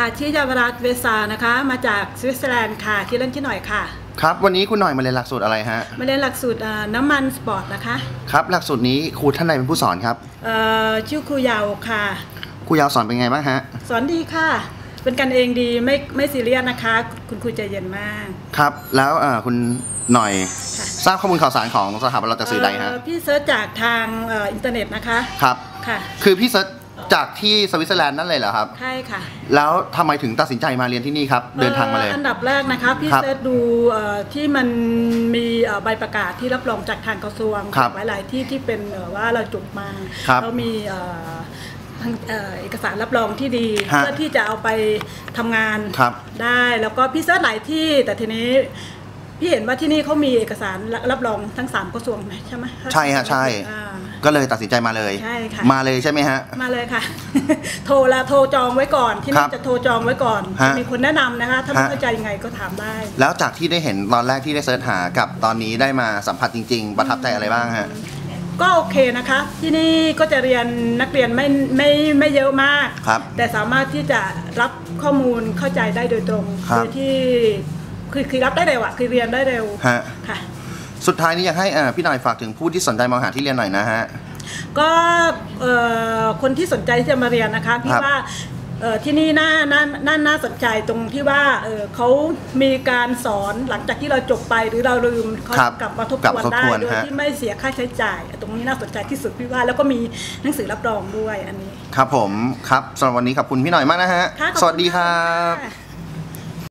อาชื่อยาวรัตน์เวสานะคะ มาจากสวิตเซอร์แลนด์ค่ะชื่อเล่นชื่อหน่อยค่ะ ครับ วันนี้คุณหน่อยมาเรียนหลักสูตรอะไรฮะมาเรียนหลักสูตรเอ่อน้ำมันสปอร์ตนะคะครับหลักสูตรนี้ครูท่านใดเป็นผู้สอนครับเอ่อชื่อครูยาวค่ะครูยาวสอนเป็นไงบ้างฮะสอนดีค่ะ เป็นกันเองดีไม่ไม่ซีเรียสนะคะ คุณครูใจเย็นมากครับแล้วเอ่อคุณหน่อยค่ะทราบข้อมูลข่าวสารของสถาบันเราจากสื่อใดฮะเพี่เซิร์ชจากทางเอ่ออินเทอร์เน็ตนะคะครับค่ะคือพี่เซิร์ช จากที่สวิตเซอร์แลนด์นั่นเลยเหรอครับ ใช่ค่ะ แล้วทำไมถึงตัดสินใจมาเรียนที่นี่ครับ เดินทางมาเลยอ่ออันดับแรกนะคะพี่ครับเซิร์ชดูเอ่อที่มันมีเอ่อใบประกาศที่รับรองจากทางกระทรวงครับหลาย ๆ ที่ที่เป็นเอ่อว่าเราจบมาครับแล้วมีเอ่อทางเอ่อเอกสารรับรองที่ดีฮะเพื่อที่จะเอาไปทำงานครับได้แล้วก็พี่เซิร์ชหลายที่แต่ทีนี้ พี่เห็นว่าที่นี่เขามีเอกสารรับรองทั้งสามกระทรวงไหมใช่ไหมใช่ฮะใช่ อ่า ก็เลยตัดสินใจมาเลย ใช่ค่ะ มาเลยใช่ไหมฮะ มาเลยค่ะ โทรละโทรจองไว้ก่อนที่ครันี่บจะโทรจองไว้ก่อนฮะมีคนแนะนำนะคะ ถ้าไม่ฮะ เข้าใจยังไงก็ถามได้ แล้วจากที่ได้เห็นตอนแรกที่ได้เสิร์ชหากับตอนนี้ได้มาสัมผัสจริง ๆ ประทับใจอะไรบ้างฮะ ก็โอเคนะคะ ที่นี่ก็จะเรียนนักเรียนไม่ไม่ไม่เยอะมาก ครับแต่สามารถที่จะรับข้อมูลเข้าใจได้โดยตรงครับ โดยที่ คือคือรับได้เร็วอะคือเรียนได้เร็วฮะค่ะ สุดท้ายนี้อยากให้อ่าพี่หน่อยฝากถึงผู้ที่สนใจมาหาที่เรียนหน่อยนะฮะ ก็เอ่อคนที่สนใจที่จะมาเรียนนะคะพี่ครับว่าเอ่อที่นี่น่าน่าน่าน่าสนใจตรงที่ว่าเอ่อเขามีการสอนหลังจากที่เราจบไปหรือเราลืมเขาครับกลับมาทบกลับทวมานทบได้ทวนโดยฮะ ที่ไม่เสียค่าใช้จ่าย ตรงนี้น่าสนใจที่สุดพี่ว่าแล้วก็มีหนังสือรับรองด้วยอันนี้ ครับผมครับสำหรับวันนี้ขอบคุณพี่หน่อยมากนะฮะ ค่ะขอบคุณสวัสดีครับค่ะ